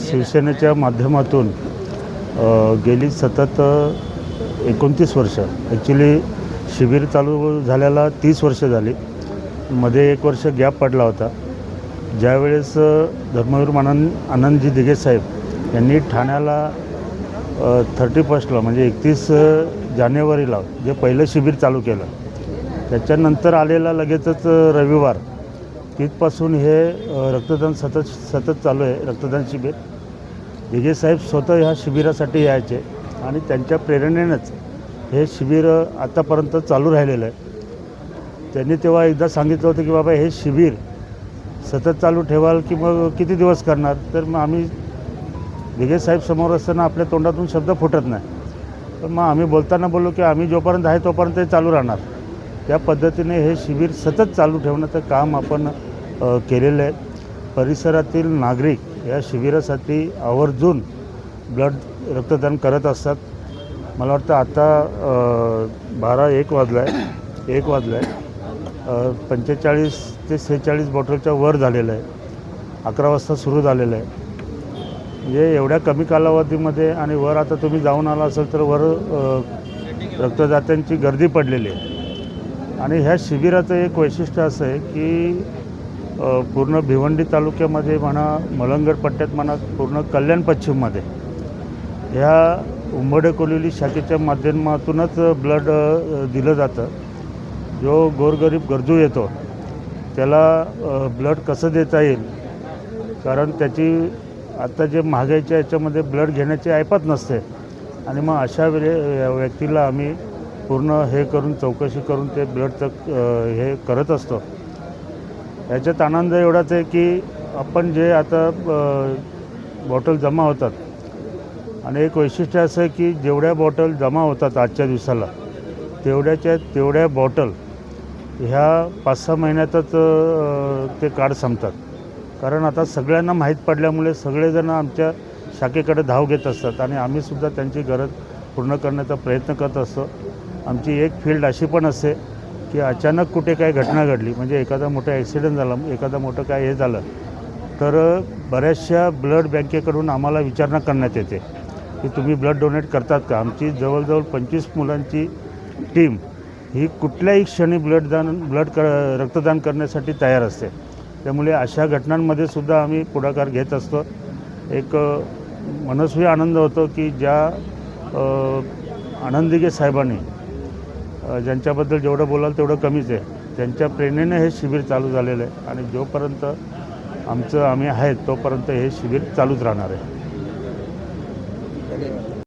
शिवसेनेच्या माध्यमातून गेली सतत एकोणतीस वर्ष. ॲक्च्युली शिबिर चालू झाल्याला तीस वर्ष झाली. मध्ये एक वर्ष गॅप पडला होता. ज्यावेळेस धर्मवीर मानन आनंदजी दिघे साहेब यांनी ठाण्याला थर्टी फर्स्टला म्हणजे एकतीस जानेवारीला जे पहिलं शिबिर चालू केलं त्याच्यानंतर आलेला लगेचच रविवार तिथपासून हे रक्तदान सतत सतत चालू आहे रक्तदान शिबिर. विजयसाहेब साहेब स्वतः ह्या शिबिरासाठी यायचे आणि त्यांच्या प्रेरणेनंच हे शिबिर आत्तापर्यंत आतापर्यंत चालू राहिलेलं आहे. त्यांनी तेव्हा एकदा सांगितलं होतं की बाबा हे शिबिर सतत चालू ठेवाल की मग किती दिवस करणार? तर मग आम्ही विजयसाहेब समोर असताना आपल्या तोंडातून शब्द फुटत नाही. तर मग आम्ही बोलताना बोललो की आम्ही जोपर्यंत आहे तोपर्यंत हे चालू राहणार. त्या पद्धतीने हे शिबिर सतत चालू ठेवण्याचं काम आपण केलेलं आहे. परिसरातील नागरिक या शिबिरासाठी आवर्जून ब्लड रक्तदान करत असतात. मला वाटतं आता बारा एक वाजला आहे एक वाजला आहे पंचेचाळीस ते सेहेचाळीस बॉटलच्या वर झालेलं आहे. अकरा वाजता सुरू झालेलं आहे. म्हणजे एवढ्या कमी कालावधीमध्ये आणि वर आता तुम्ही जाऊन आला असेल तर वर रक्तदात्यांची गर्दी पडलेली आहे. आणि ह्या शिबिराचं एक वैशिष्ट्य असं आहे की पूर्ण भिवंडी तालुक्यामध्ये म्हणा मलंगड पट्ट्यात म्हणा पूर्ण कल्याण पश्चिममध्ये ह्या उंबडे कोलिली शाखेच्या माध्यमातूनच ब्लड दिलं जातं. जो गोरगरीब गरजू येतो त्याला ब्लड कसं देता येईल? कारण त्याची आता जे महागाईच्या याच्यामध्ये ब्लड घेण्याची ऐपत नसते. आणि मग अशा वेळे व्यक्तीला आम्ही पूर्ण हे करून चौकशी करून ते ब्लडचं हे करत असतो. याच्यात आनंद एवढाच आहे की आपण जे आता बॉटल जमा होतात. आणि एक वैशिष्ट्य असं आहे की जेवढ्या बॉटल जमा होतात आजच्या दिवसाला तेवढ्याच्या तेवढ्या बॉटल ह्या पाच सहा महिन्यातच ते कार्ड संपतात. कारण आता सगळ्यांना माहीत पडल्यामुळे सगळेजण आमच्या शाखेकडे धाव घेत असतात आणि आम्हीसुद्धा त्यांची गरज पूर्ण करण्याचा प्रयत्न करत असतो. आमची एक फील्ड अशी पण असते की अचानक कुठे काही घटना घडली म्हणजे एखादा मोठा ॲक्सिडेंट झाला एखादा मोठं काय हे झालं तर बऱ्याचशा ब्लड बँकेकडून आम्हाला विचारणा करण्यात येते की तुम्ही ब्लड डोनेट करतात का? आमची जवळजवळ पंचवीस मुलांची टीम ही कुठल्याही क्षणी ब्लडदान ब्लड क रक्तदान करण्यासाठी तयार असते. त्यामुळे अशा घटनांमध्ये सुद्धा आम्ही पुढाकार घेत असतो. एक मनस्वी आनंद होतो की ज्या आनंदिगे साहेबांनी ज्यांच्याबद्दल जेवढं बोलाल तेवढं कमीच आहे. त्यांच्या प्रेरणेने हे शिबिर चालू झालेलं आहे आणि जोपर्यंत आमचं आम्ही आहेत तोपर्यंत हे शिबिर चालूच राहणार आहे.